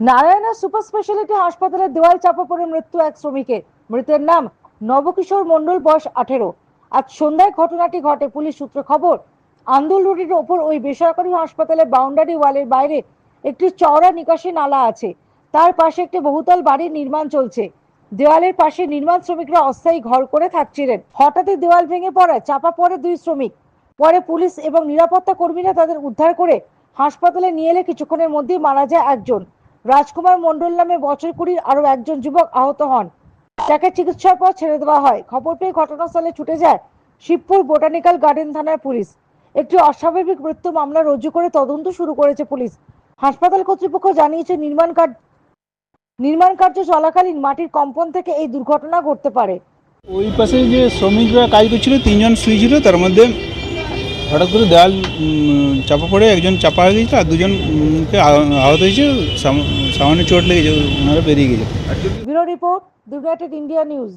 Narayana super speciality হাসপাতালে দেওয়াল চাপা পড়ে মৃত্যু এক শ্রমিকের মৃতের নাম নবকিশোর মণ্ডল, বয়স আঠেরো। আজ সন্ধ্যায় ঘটনাটি ঘটে পুলিশ সূত্রে খবর, আন্দোল রোডের ওপর ওই বেসরকারি হাসপাতালে বাউন্ডারি ওয়ালের বাইরে একটি চওড়া নিকাশি নালা আছে। তার পাশে একটি বহুতল বাড়ির নির্মাণ চলছে। দেওয়ালের পাশে নির্মাণ শ্রমিকরা অস্থায়ী ঘর করে থাকছিলেন। হঠাৎই দেওয়াল ভেঙে পড়ায় চাপা পড়ে দুই শ্রমিক। পরে পুলিশ এবং নিরাপত্তা কর্মীরা তাদের উদ্ধার করে হাসপাতালে নিয়ে এলে কিছুক্ষণের মধ্যেই মারা যায় একজন। রাজকুমার মণ্ডল নামে বছর কুড়ির আরও একজন যুবক আহত হন। তাকে চিকিৎসার পর ছেড়ে দেওয়া হয়। খবর পেয়ে ঘটনাস্থলে ছুটে যায় শিবপুর বোটানিক্যাল গার্ডেন থানার পুলিশ। একটি অস্বাভাবিক মৃত্যু মামলা রুজু করে তদন্ত শুরু করেছে পুলিশ। হাসপাতাল কর্তৃপক্ষ জানিয়েছে নির্মাণ কাজ নির্মাণ কার্য চলাকালীন মাটির কম্পন থেকে এই দুর্ঘটনা ঘটতে পারে। ওই পাশে যে শ্রমিকরা কাজ করছিল, তিনজন শুয়েছিল, তার মধ্যে হঠাৎ করে দেওয়াল উম, চাপা পড়ে একজন চাপা হয়ে গেছিল আর দুজন উম, কে আহত হয়েছে সাম- সামান্য চোট লেগেছে ওনারা বেরিয়ে গেছে। Bureau report United India News.